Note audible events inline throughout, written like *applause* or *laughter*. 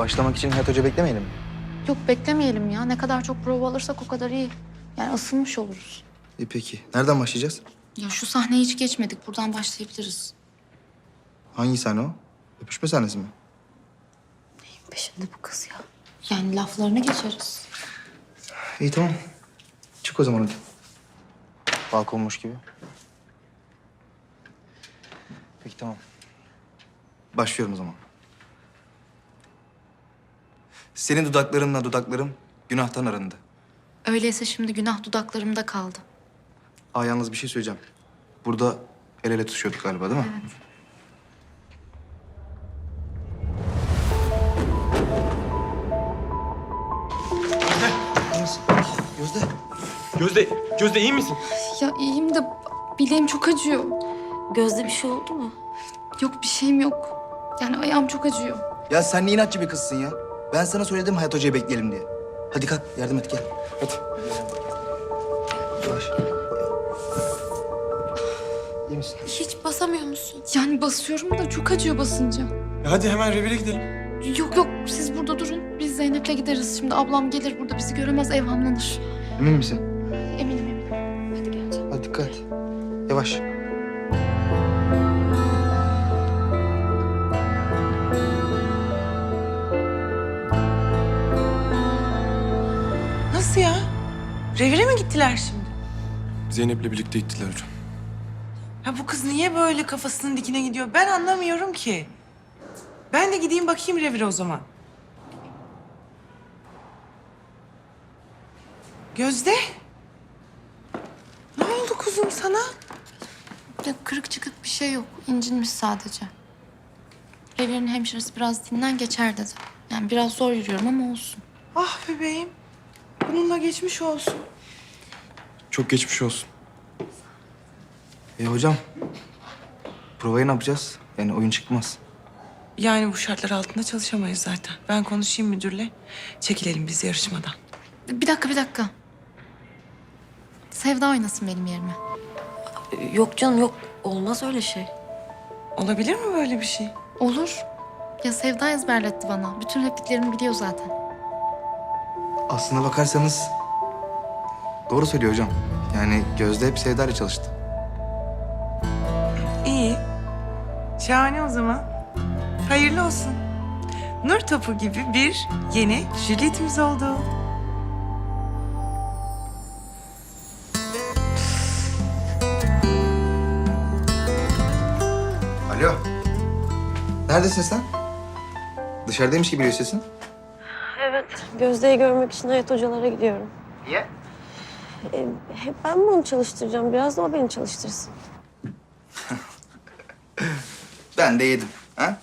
Başlamak için Hayat Hoca beklemeyelim mi? Yok beklemeyelim ya. Ne kadar çok prova alırsak o kadar iyi. Yani ısınmış oluruz. İyi peki. Nereden başlayacağız? Ya şu sahneyi hiç geçmedik. Buradan başlayabiliriz. Hangi sahne o? Öpüşme sahnesi mi? Peşinde bu kız ya. Yani laflarını geçeriz. İyi tamam. Çık o zaman hadi. Balkonmuş gibi. Peki tamam. Başlıyorum o zaman. Senin dudaklarınla dudaklarım günahtan arındı. Öyleyse şimdi günah dudaklarımda kaldı. Aa yalnız bir şey söyleyeceğim. Burada el ele tutuşuyorduk galiba değil mi? Evet. Gözde. Gözde, Gözde iyi misin? Ya iyiyim de bileğim çok acıyor. Gözde bir şey oldu mu? Yok bir şeyim yok. Yani ayağım çok acıyor. Ya sen ne inatçı bir kızsın ya. Ben sana söyledim Hayat Hoca'yı bekleyelim diye. Hadi kalk yardım et gel. Hadi. Yavaş. İyi misin? Hiç basamıyor musun? Yani basıyorum da çok acıyor basınca. Ya hadi hemen revire gidelim. Yok yok siz burada durun. Biz Zeynep'le gideriz. Şimdi ablam gelir burada bizi göremez evhamlanır. Emin misin? Eminim eminim. Hadi geleceğim. Hadi dikkat. Yavaş. Gittiler şimdi? Zeynep'le birlikte gittiler hocam. Ya bu kız niye böyle kafasının dikine gidiyor? Ben anlamıyorum ki. Ben de gideyim bakayım revire o zaman. Gözde? Ne oldu kuzum sana? Ya kırık çıkık bir şey yok. İncinmiş sadece. Evrenin hemşiresi biraz dinlen geçer dedi. Yani biraz zor yürüyorum ama olsun. Ah bebeğim. Bununla geçmiş olsun. Çok geçmiş olsun. E hocam. Provayı ne yapacağız? Yani oyun çıkmaz. Yani bu şartlar altında çalışamayız zaten. Ben konuşayım müdürle. Çekilelim biz yarışmadan. Bir dakika bir dakika. Sevda oynasın benim yerime. Yok canım yok. Olmaz öyle şey. Olabilir mi böyle bir şey? Olur. Ya Sevda ezberletti bana. Bütün repliklerimi biliyor zaten. Aslına bakarsanız doğru söylüyor hocam. Yani Gözde hep Sevda ile çalıştı. İyi. Şahane o zaman. Hayırlı olsun. Nur topu gibi bir yeni Juliet'imiz oldu. Alo. Neredesin sen? Dışarıdaymış gibi geliyor sesin. Evet. Gözde'yi görmek için Hayat hocalara gidiyorum. Niye? E, hep ben mi onu çalıştıracağım? Biraz da o beni çalıştırsın. *laughs* Ben de yedim. Ha?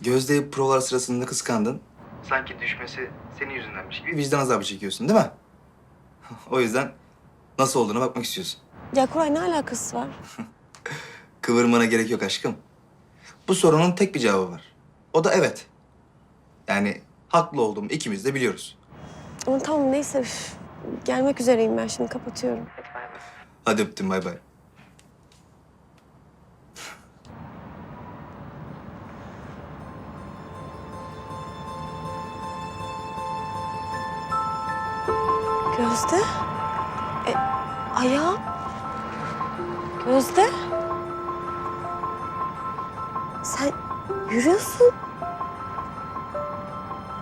Gözde provalar sırasında kıskandın. Sanki düşmesi senin yüzündenmiş gibi vicdan azabı çekiyorsun değil mi? *laughs* o yüzden nasıl olduğuna bakmak istiyorsun. Ya Koray ne alakası var? *laughs* Kıvırmana gerek yok aşkım. Bu sorunun tek bir cevabı var. O da evet. Yani haklı olduğumu ikimiz de biliyoruz. Ama tamam neyse. üf. Gelmek üzereyim ben şimdi kapatıyorum. Hadi öptüm bay bay. Gözde? E, ayağım? Gözde? Sen yürüyorsun.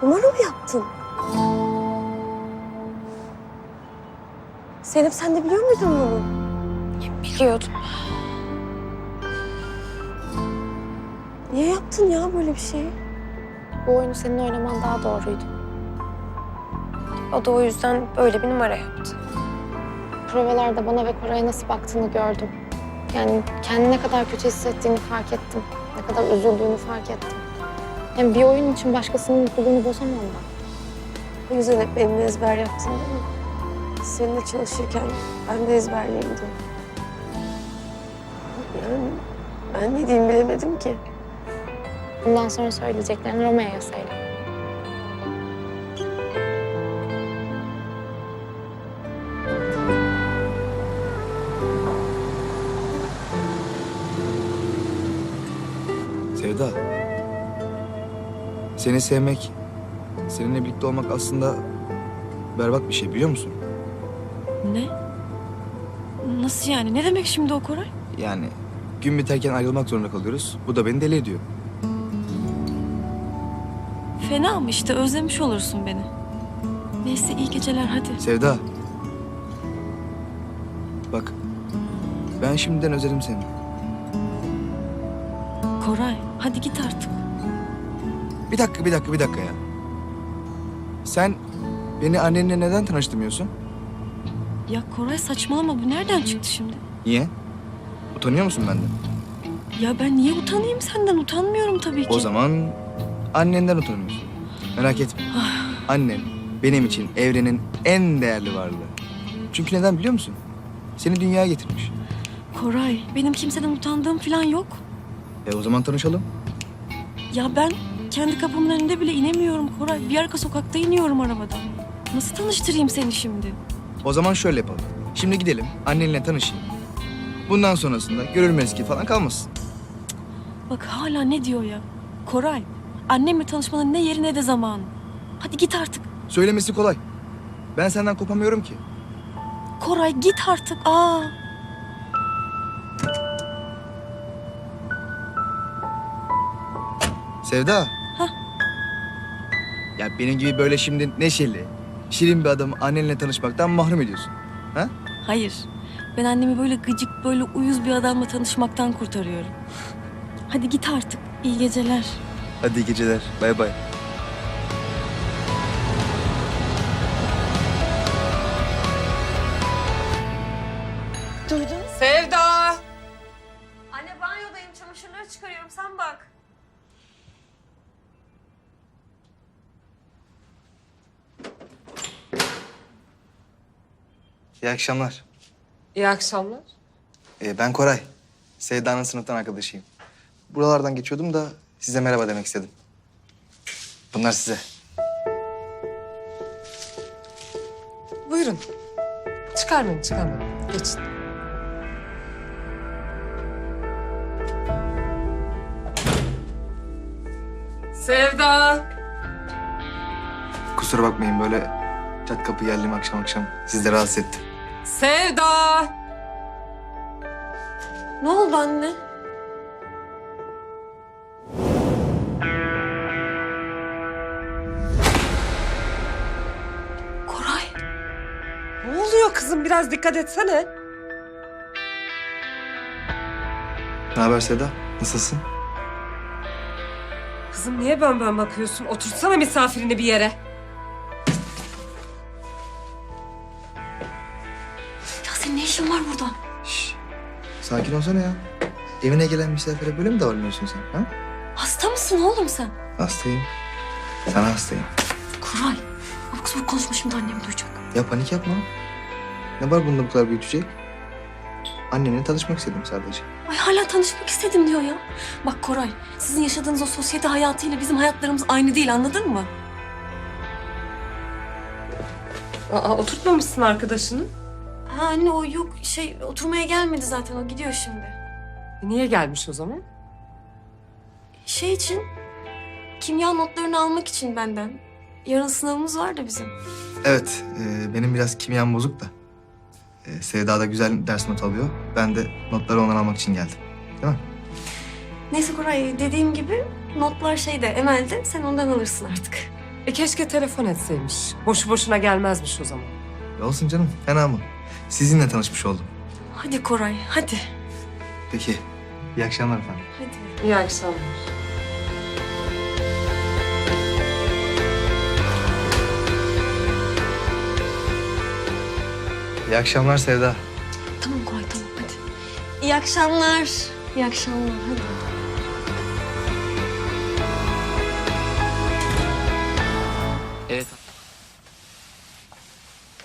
Numara mı yaptın? Zeynep sen de biliyor muydun bunu? Biliyordum. Niye yaptın ya böyle bir şeyi? Bu oyunu senin oynaman daha doğruydu. O da o yüzden böyle bir numara yaptı. Provalarda bana ve Koray'a nasıl baktığını gördüm. Yani kendini ne kadar kötü hissettiğini fark ettim. Ne kadar üzüldüğünü fark ettim. Hem bir oyun için başkasının mutluluğunu bozamam ben. O yüzden hep benimle ezber yaptın değil mi? Seninle çalışırken ben de ezberleyeyim diye. Yani ben ne diyeyim bilemedim ki. Bundan sonra söyleyeceklerini Romeo'ya söyle. Sevda. Seni sevmek, seninle birlikte olmak aslında berbat bir şey biliyor musun? Ne? Nasıl yani? Ne demek şimdi o Koray? Yani gün biterken ayrılmak zorunda kalıyoruz. Bu da beni deli ediyor. Fena mı işte özlemiş olursun beni. Neyse iyi geceler hadi. Sevda. Bak. Ben şimdiden özledim seni. Koray hadi git artık. Bir dakika, bir dakika, bir dakika ya. Sen beni annenle neden tanıştırmıyorsun? Ya Koray saçmalama bu nereden çıktı şimdi? Niye? Utanıyor musun benden? Ya ben niye utanayım senden? Utanmıyorum tabii ki. O zaman annenden utanıyorsun. Merak etme. Annen benim için evrenin en değerli varlığı. Çünkü neden biliyor musun? Seni dünyaya getirmiş. Koray benim kimseden utandığım falan yok. E o zaman tanışalım. Ya ben kendi kapımın önünde bile inemiyorum Koray. Bir arka sokakta iniyorum arabadan. Nasıl tanıştırayım seni şimdi? O zaman şöyle yapalım. Şimdi gidelim, annenle tanışayım. Bundan sonrasında görülmez ki falan kalmasın. Bak hala ne diyor ya? Koray annemle tanışmanın ne yeri ne de zamanı. Hadi git artık. Söylemesi kolay. Ben senden kopamıyorum ki. Koray git artık. Aa. Sevda. Hah. Ya benim gibi böyle şimdi neşeli, şirin bir adamı annenle tanışmaktan mahrum ediyorsun. Ha? Hayır. Ben annemi böyle gıcık, böyle uyuz bir adamla tanışmaktan kurtarıyorum. Hadi git artık. İyi geceler. Hadi iyi geceler. Bay bay. Sevda! İyi akşamlar. İyi akşamlar. Ee, ben Koray. Sevda'nın sınıftan arkadaşıyım. Buralardan geçiyordum da size merhaba demek istedim. Bunlar size. Buyurun. Çıkarmayın, çıkarmayın. Geçin. Sevda! Kusura bakmayın böyle çat kapı geldim akşam akşam. Sizi de rahatsız ettim. Sevda! Ne oldu anne? Koray. Ne oluyor kızım? Biraz dikkat etsene. Ne haber Sevda? Nasılsın? Kızım niye bön bön bakıyorsun? Otursana misafirini bir yere. Senin ne işin var burada? Şş, sakin olsana ya. Evine gelen misafire böyle mi davranıyorsun sen? Ha? Hasta mısın oğlum sen? Hastayım. Sana hastayım. Koray. Abuk sabuk konuşma şimdi annem duyacak. Ya panik yapma. Ne var bunda bu kadar büyütecek? Annenle tanışmak istedim sadece. Ay hala tanışmak istedim diyor ya. Bak Koray, sizin yaşadığınız o sosyete hayatıyla bizim hayatlarımız aynı değil anladın mı? Aa, oturtmamışsın arkadaşını. Ha anne o yok şey oturmaya gelmedi zaten o gidiyor şimdi. E, niye gelmiş o zaman? Şey için kimya notlarını almak için benden. Yarın sınavımız var da bizim. Evet, e, benim biraz kimyam bozuk da. E, Sevda da güzel ders not alıyor. Ben de notları ondan almak için geldim. Değil mi? Neyse Koray dediğim gibi notlar şeyde Emel'de sen ondan alırsın artık. E keşke telefon etseymiş. Boşu boşuna gelmezmiş o zaman. E, olsun canım, fena mı? Sizinle tanışmış oldum. Hadi Koray hadi. Peki, iyi akşamlar efendim. Hadi. İyi akşamlar. İyi akşamlar Sevda. Tamam Koray tamam hadi. İyi akşamlar. İyi akşamlar hadi.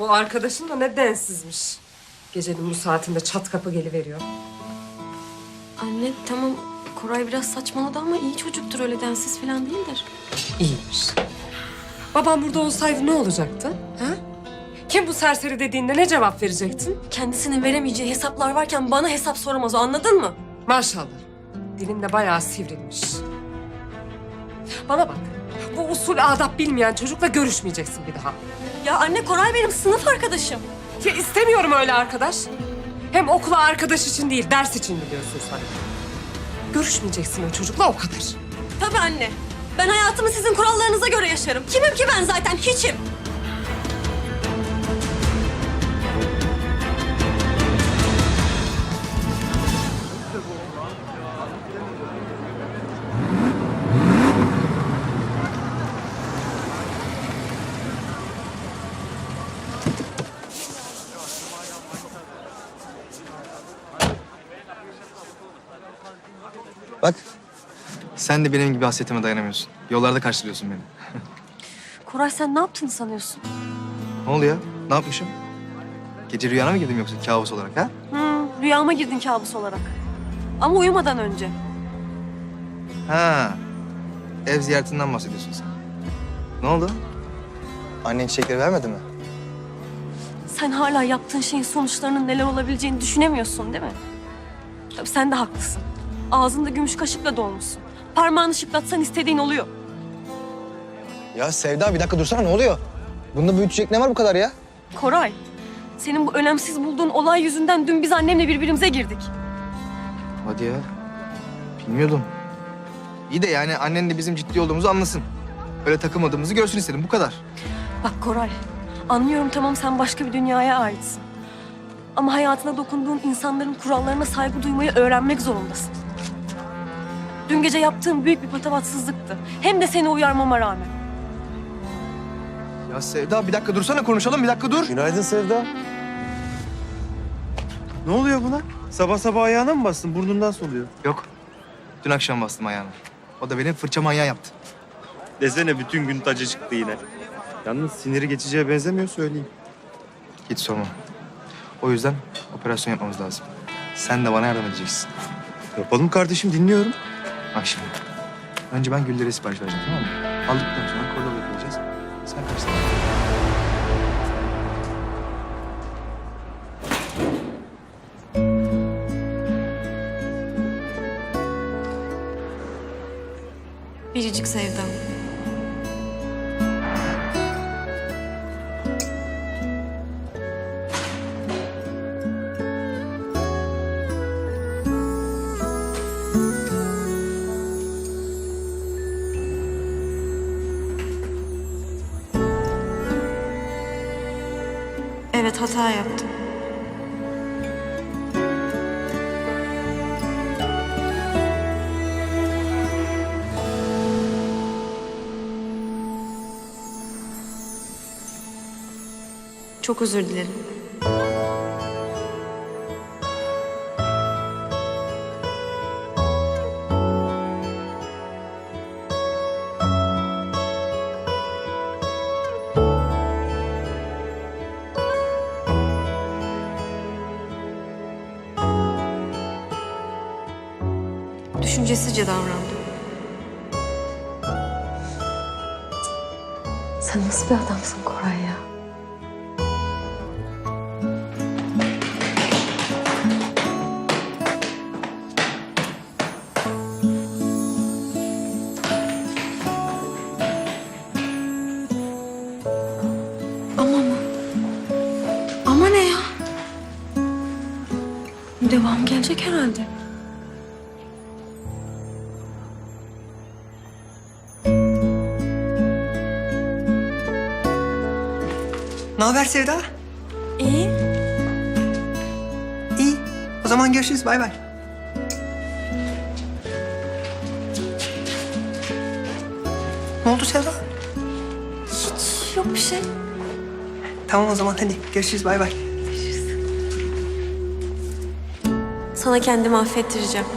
Bu arkadaşın da ne densizmiş. Gecenin bu saatinde çat kapı geliveriyor. Anne tamam Koray biraz saçmaladı ama iyi çocuktur öyle densiz falan değildir. İyiymiş. Babam burada olsaydı ne olacaktı? Ha? Kim bu serseri dediğinde ne cevap verecektin? Kendisinin veremeyeceği hesaplar varken bana hesap soramaz o anladın mı? Maşallah. Dilin de bayağı sivrilmiş. Bana bak. Bu usul adap bilmeyen çocukla görüşmeyeceksin bir daha. Ya anne Koray benim sınıf arkadaşım. Ya istemiyorum öyle arkadaş. Hem okula arkadaş için değil, ders için biliyorsun sen. Görüşmeyeceksin o çocukla o kadar. Tabii anne. Ben hayatımı sizin kurallarınıza göre yaşarım. Kimim ki ben zaten hiçim. Sen de benim gibi hasretime dayanamıyorsun. Yollarda karşılıyorsun beni. *laughs* Koray sen ne yaptığını sanıyorsun? Ne oluyor? Ne yapmışım? Gece rüyana mı girdim yoksa kabus olarak ha? Hmm, rüyama girdin kabus olarak. Ama uyumadan önce. Ha. Ev ziyaretinden bahsediyorsun sen. Ne oldu? Annen çiçekleri vermedi mi? Sen hala yaptığın şeyin sonuçlarının neler olabileceğini düşünemiyorsun değil mi? Tabii sen de haklısın. Ağzında gümüş kaşıkla dolmuşsun. Parmağını şıklatsan istediğin oluyor. Ya Sevda bir dakika dursana ne oluyor? Bunda büyütecek ne var bu kadar ya? Koray, senin bu önemsiz bulduğun olay yüzünden dün biz annemle birbirimize girdik. Hadi ya. Bilmiyordum. İyi de yani annen de bizim ciddi olduğumuzu anlasın. Öyle takılmadığımızı görsün istedim bu kadar. Bak Koray, anlıyorum tamam sen başka bir dünyaya aitsin. Ama hayatına dokunduğun insanların kurallarına saygı duymayı öğrenmek zorundasın. Dün gece yaptığın büyük bir patavatsızlıktı. Hem de seni uyarmama rağmen. Ya Sevda bir dakika dursana konuşalım bir dakika dur. Günaydın Sevda. Ne oluyor buna? Sabah sabah ayağına mı bastın? Burnundan soluyor. Yok. Dün akşam bastım ayağını. O da benim fırça manyağı yaptı. Desene bütün gün tacı çıktı yine. Yalnız siniri geçeceğe benzemiyor söyleyeyim. Hiç sorma. O yüzden operasyon yapmamız lazım. Sen de bana yardım edeceksin. Yapalım kardeşim dinliyorum. Bak şimdi. Önce ben güllere sipariş vereceğim tamam mı? Aldıktan sonra kola hata yaptım. Çok özür dilerim. Düşüncesizce davrandım. Sen nasıl bir adamsın Koray ya? Ama mı? Ama ne ya? Devam gelecek herhalde. Haber Sevda? İyi. İyi. O zaman görüşürüz. Bay bay. Ne oldu Sevda? Hiç yok bir şey. Tamam o zaman hadi görüşürüz. Bay bay. Sana kendimi affettireceğim.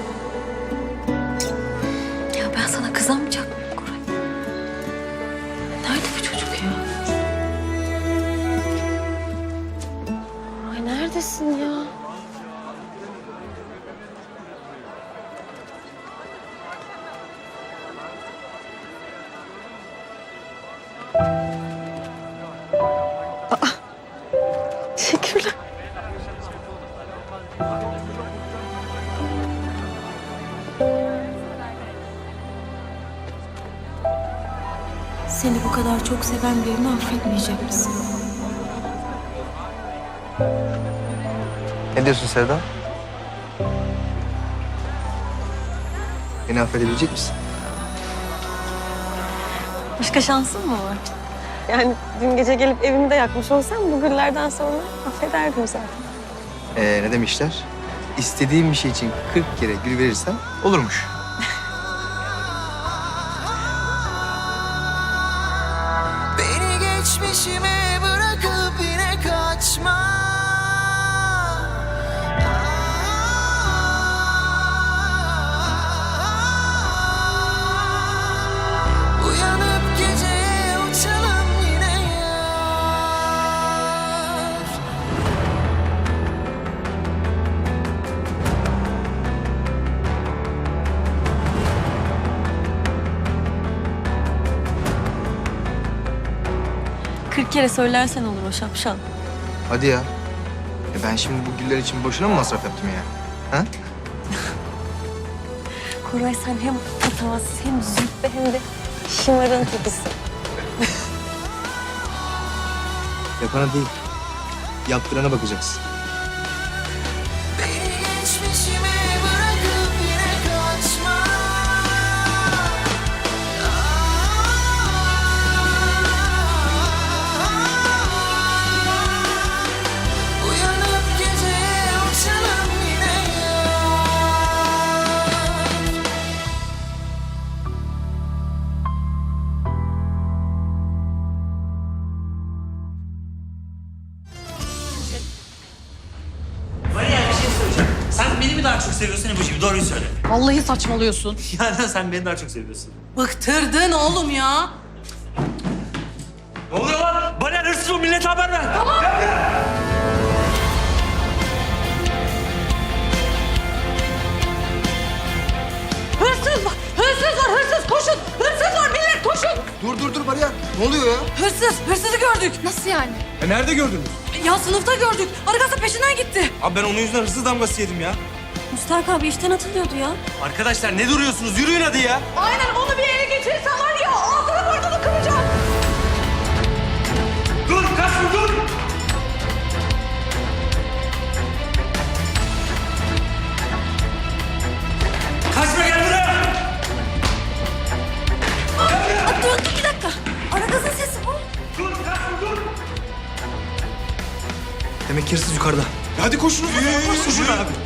Seni bu kadar çok seven birini affetmeyecek misin? Ne diyorsun Sevda? Beni affedebilecek misin? Başka şansın mı var? Yani dün gece gelip evimi de yakmış olsam bu güllerden sonra affederdim zaten. Ee, ne demişler? İstediğim bir şey için 40 kere gül verirsen olurmuş. Kere söylersen olur o şapşal. Hadi ya. E ben şimdi bu güller için boşuna mı masraf yaptım ya? Ha? *laughs* Koray sen hem patavatsız hem züppe Hem de şımarın tekisin. Yapana değil. Yaptırana bakacaksın. Çok seviyorsun Ebu'cuğum? Doğruyu söyle. *laughs* Vallahi saçmalıyorsun. Yani sen beni daha çok seviyorsun. Bıktırdın oğlum ya. Ne oluyor lan? Bariyer hırsız o millete haber ver. Hırsız var. Hırsız var. Hırsız koşun. Hırsız var millet koşun. Dur dur dur Bariyer. Ne oluyor ya? Hırsız. Hırsızı gördük. Nasıl yani? E nerede gördünüz? Ya sınıfta gördük. Arkası peşinden gitti. Abi ben onun yüzünden hırsız damgası yedim ya. Müstahak abi işten atılıyordu ya. Arkadaşlar ne duruyorsunuz? Yürüyün hadi ya. Aynen onu bir ele geçirirsen var ya ağzını burnunu kıracağım. Dur kaçma dur. Kaçma gel buraya. Aa, dur, dur bir dakika. Aragaz'ın sesi bu. Dur kaçma dur. Demek ki hırsız yukarıda. Hadi koşun. Koşun abi. Beni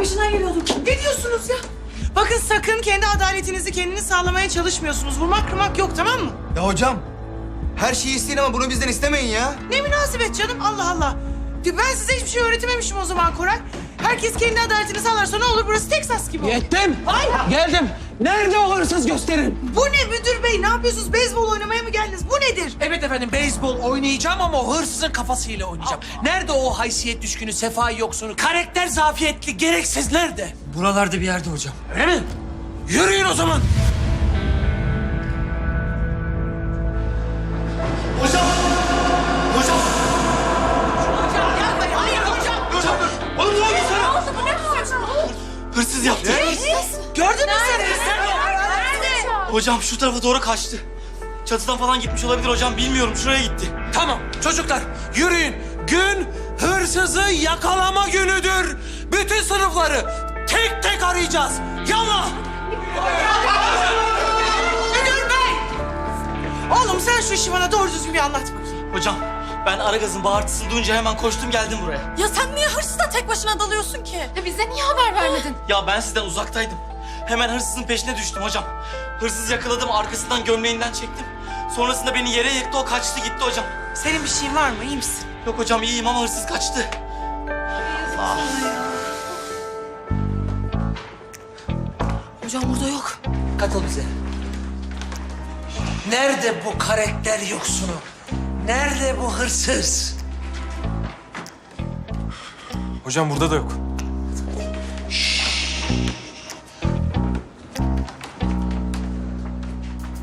peşinden geliyorduk. Ne diyorsunuz ya? Bakın sakın kendi adaletinizi kendiniz sağlamaya çalışmıyorsunuz. Vurmak kırmak yok tamam mı? Ya hocam. Her şeyi isteyin ama bunu bizden istemeyin ya. Ne münasebet canım Allah Allah. Ben size hiçbir şey öğretememişim o zaman Koray. Herkes kendi adaletini sağlarsa ne olur burası Texas gibi olur. Yettim. Geldim. Nerede o hırsız gösterin. Bu ne müdür bey ne yapıyorsunuz? Beyzbol oynamaya mı geldiniz? Bu nedir? Evet efendim beyzbol oynayacağım ama o hırsızın kafasıyla oynayacağım. Nerede o haysiyet düşkünü, sefa yoksunu, karakter zafiyetli, gereksiz nerede? Buralarda bir yerde hocam. Öyle mi? Yürüyün o zaman. Hocam şu tarafa doğru kaçtı. Çatıdan falan gitmiş olabilir hocam. Bilmiyorum. Şuraya gitti. Tamam çocuklar yürüyün. Gün hırsızı yakalama günüdür. Bütün sınıfları tek tek arayacağız. Yallah. Müdür bey! Oğlum sen şu işi bana doğru düzgün bir anlat bakayım. Hocam ben Aragaz'ın bağırtısını duyunca hemen koştum geldim buraya. Ya sen niye hırsızla tek başına dalıyorsun ki? Ya bize niye haber vermedin? Ya ben sizden uzaktaydım. Hemen hırsızın peşine düştüm hocam. Hırsızı yakaladım arkasından gömleğinden çektim. Sonrasında beni yere yıktı o kaçtı gitti hocam. Senin bir şeyin var mı? İyi misin? Yok hocam iyiyim ama hırsız kaçtı. Hocam burada yok. Katıl bize. Nerede bu karakter yoksunu? Nerede bu hırsız? Hocam burada da yok.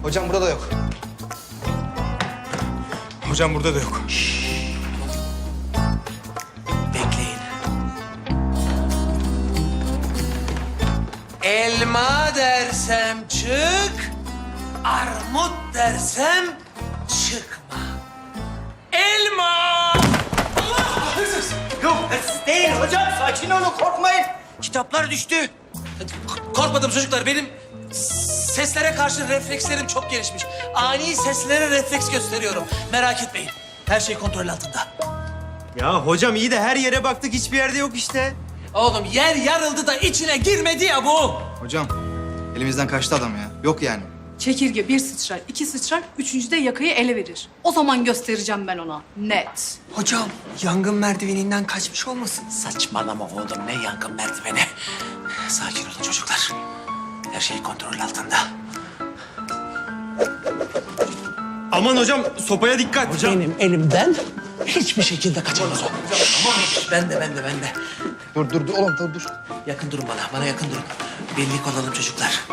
Hocam burada da yok. Hocam burada da yok. Bekleyin. Elma dersem çık, armut dersem çıkma. Elma! Yok hırsız değil hocam. Sakin olun korkmayın. Kitaplar düştü. Korkmadım çocuklar. Benim seslere karşı reflekslerim çok gelişmiş. Ani seslere refleks gösteriyorum. Merak etmeyin. Her şey kontrol altında. Ya hocam iyi de her yere baktık hiçbir yerde yok işte. Oğlum yer yarıldı da içine girmedi ya bu. Hocam elimizden kaçtı adam ya. Yok yani. Çekirge bir sıçrar, iki sıçrar, üçüncü de yakayı ele verir. O zaman göstereceğim ben ona. Net. Hocam yangın merdiveninden kaçmış olmasın? Saçmalama oğlum ne yangın merdiveni. Sakin olun çocuklar. Her şey kontrol altında. Aman hocam sopaya dikkat. Hocam. Benim elimden hiçbir şekilde kaçamaz o. Ben de ben de ben de. Dur dur dur oğlum dur dur. Yakın durun bana, bana yakın durun. Birlik olalım çocuklar.